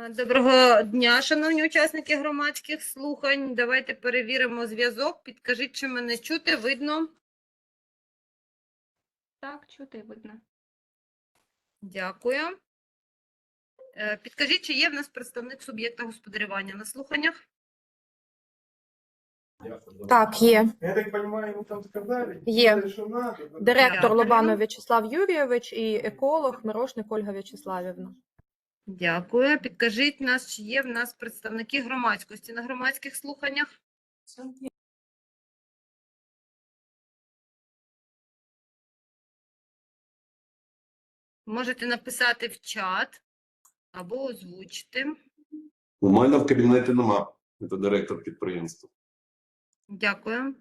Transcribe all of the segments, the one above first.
Е, Доброго дня, шановні учасники громадських слухань. Давайте перевіримо зв'язок. Підкажіть, чи мене чути, видно. Так, чути видно. Дякую. Е, Підкажіть, чи є в нас представник суб'єкта господарювання на слуханнях? Так, є. Я так понимаю, ему там сказали, Є. Директор. Лобанов В'ячеслав Юрійович і еколог Мирошник Ольга В'ячеславівна. Дякую. Підкажіть нас, чи є в нас представники громадськості на громадських слуханнях? Можете написати в чат або озвучити. У мене в кабінеті нема. Це директор підприємства. Дякую.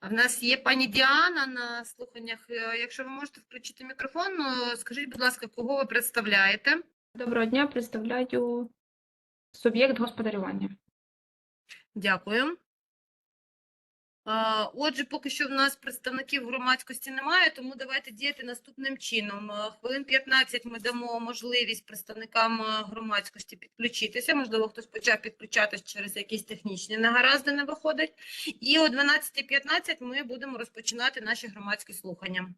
А в нас є пані Діана на слуханнях. Е, Якщо ви можете включити мікрофон, е, скажіть, будь ласка, кого ви представляєте? Доброго дня, представляю суб'єкт господарювання. Дякую. Отже, поки що в нас представників громадськості немає, тому давайте діяти наступним чином. Е, Хвилин 15 ми дамо можливість представникам е, громадськості підключитися. Можливо, хтось почав підключатися через якісь технічні негаразди не виходить. І о 12.15 ми будемо розпочинати наші громадські слухання.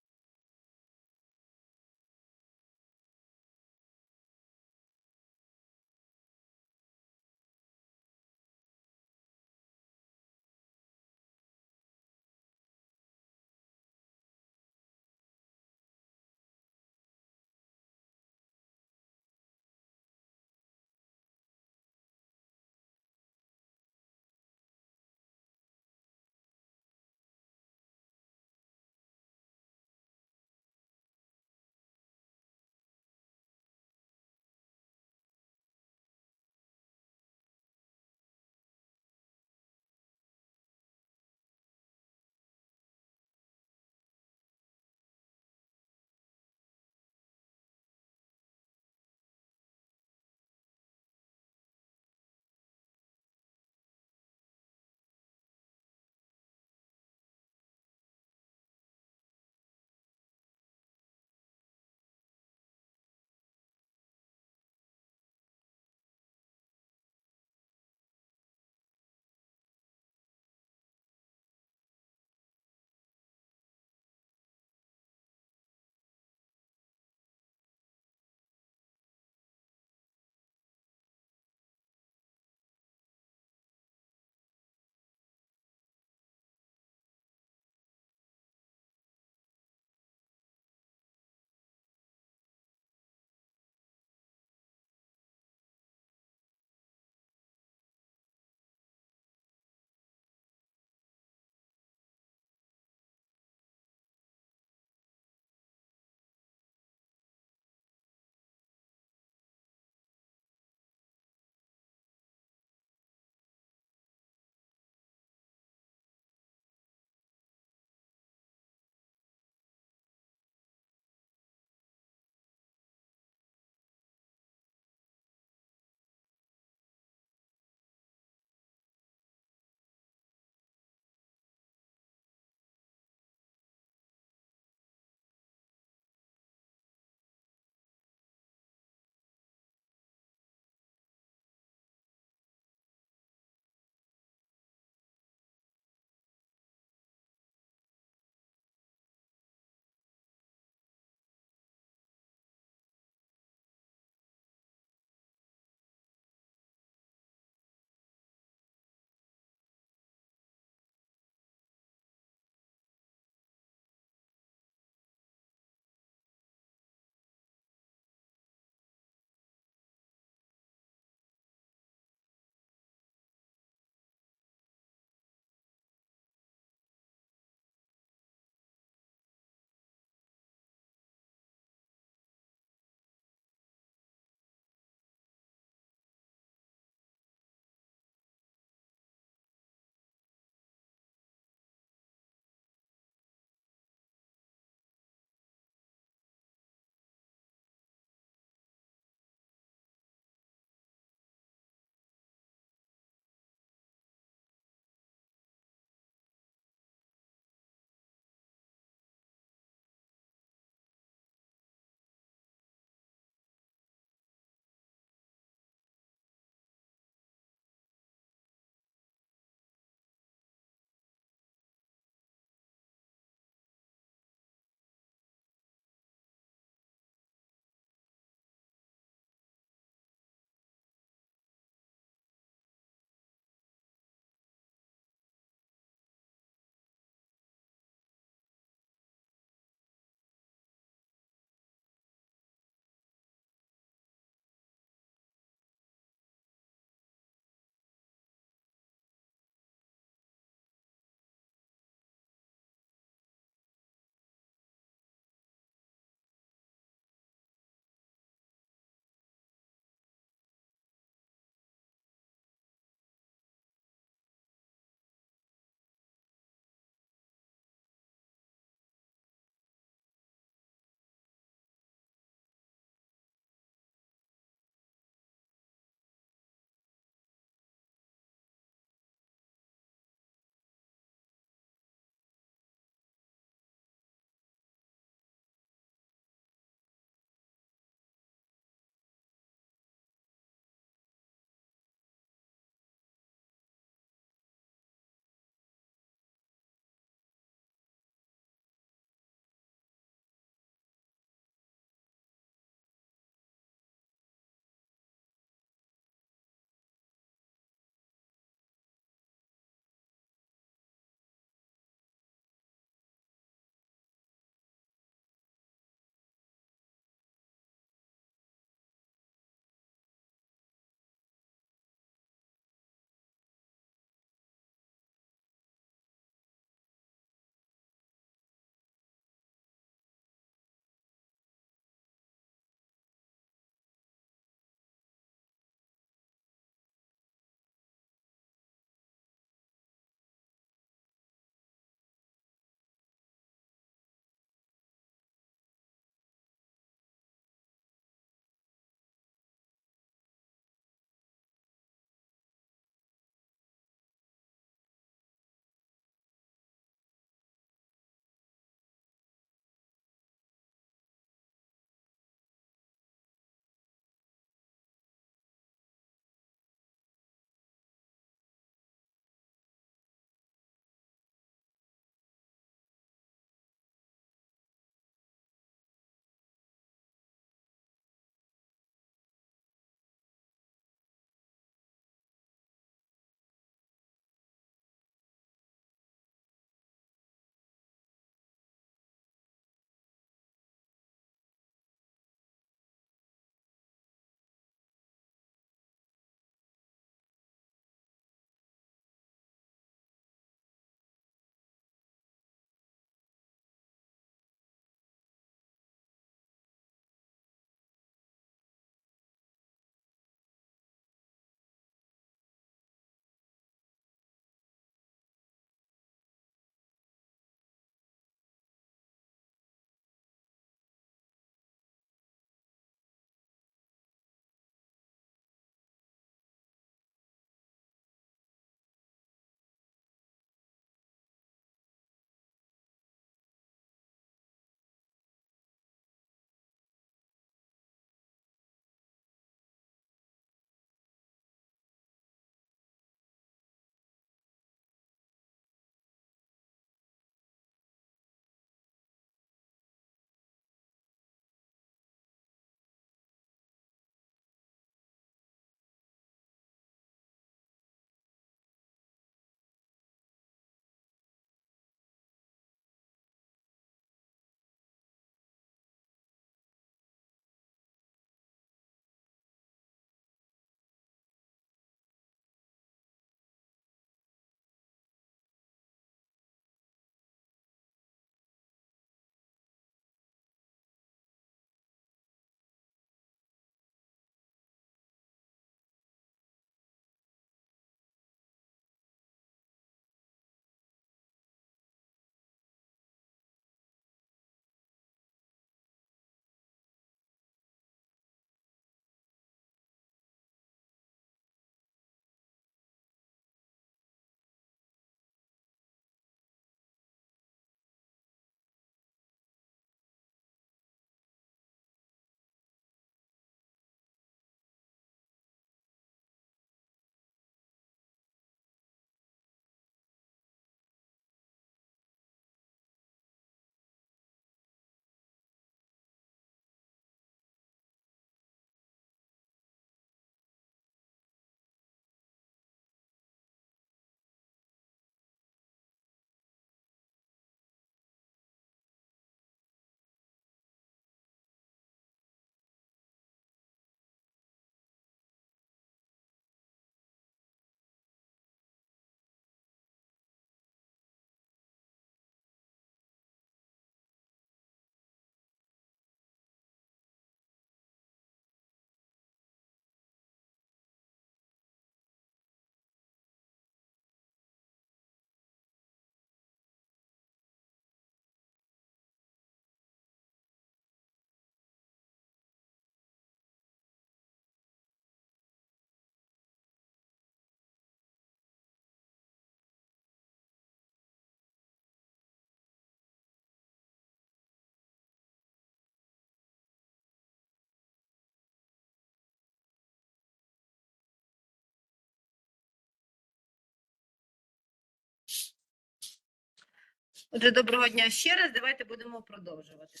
Отже, доброго дня ще раз. Давайте будемо продовжувати.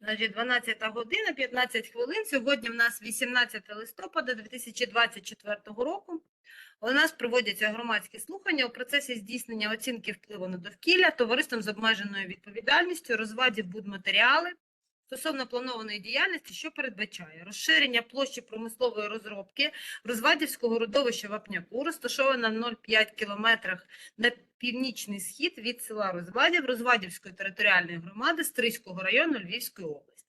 Значить, 12 година, 15 хвилин. Сьогодні в нас 18 листопада 2024 року. У нас проводяться громадські слухання у процесі здійснення оцінки впливу на довкілля товариством з обмеженою відповідальністю, розвадів будматеріали стосовно планованої діяльності, що передбачає розширення площі промислової розробки розвадівського родовища Вапняку, розташована на 0,5 кілометрах на північний схід від села Розвадів Розвадівської територіальної громади Стрийського району Львівської області.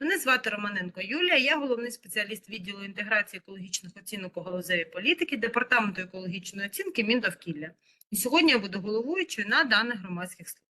Мене звати Романенко Юлія, я головний спеціаліст відділу інтеграції екологічних оцінок у галузевій політики Департаменту екологічної оцінки Міндовкілля. І сьогодні я буду головуючою на даних громадських слуханнях.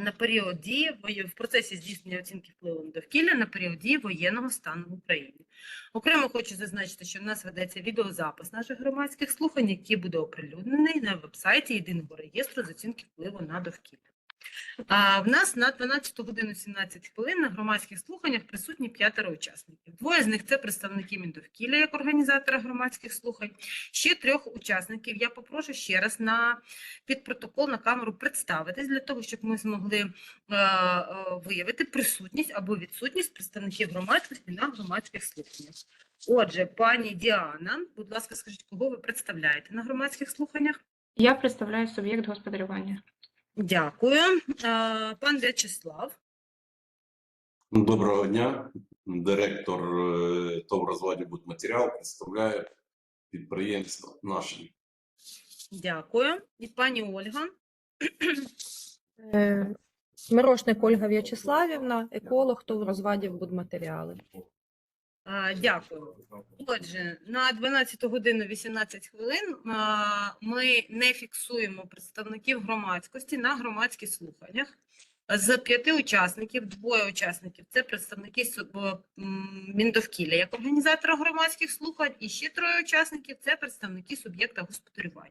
на період дії в процесі здійснення оцінки впливу на довкілля на період дії воєнного стану в Україні. Окремо хочу зазначити, що в нас ведеться відеозапис наших громадських слухань, який буде оприлюднений на вебсайті єдиного реєстру з оцінки впливу на довкілля. В нас на 12 годину 17 хвилин на громадських слуханнях присутні п'ятеро учасників. Двоє з них це представники Міндовкілля як організатора громадських слухань. Ще трьох учасників я попрошу ще раз на під протокол на камеру представитись для того, щоб ми змогли е, е, виявити присутність або відсутність представників громадськості на громадських слуханнях. Отже, пані Діана, будь ласка, скажіть, кого ви представляєте на громадських слуханнях? Я представляю суб'єкт господарювання. Дякую. Пан В'ячеслав. Доброго дня. Директор е, ТОВ розваді будматеріал представляє підприємство наше. Дякую. І пані Ольга. Е, Мирошник Ольга В'ячеславівна, еколог, то розвадів будматеріали. А, Дякую. Отже, на 12 годину 18 хвилин а, ми не фіксуємо представників громадськості на громадських слуханнях. З п'яти учасників, двоє учасників це представники Міндовкілля як організатора громадських слухань, і ще троє учасників це представники суб'єкта господарювання.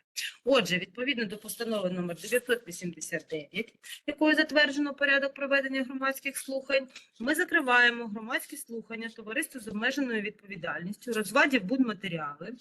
Отже, відповідно до постанови номер 989, якою затверджено порядок проведення громадських слухань, ми закриваємо громадські слухання товариства з обмеженою відповідальністю, розвадів будматеріали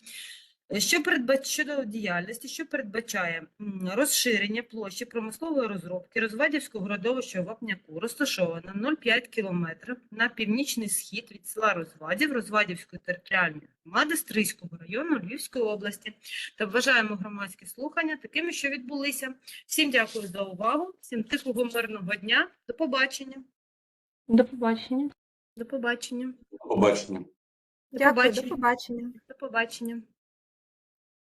Що передбачає щодо діяльності, що передбачає розширення площі промислової розробки Розвадівського городовища у Вапняку, розташована 0,5 км на північний схід від села Розвадів Розвадівської територіальної громади Стрийського району Львівської області. Та вважаємо громадські слухання такими, що відбулися. Всім дякую за увагу, всім тихого мирного дня. До побачення. До побачення. До побачення. Побачення. До Дякую, до побачення. побачення. До побачення.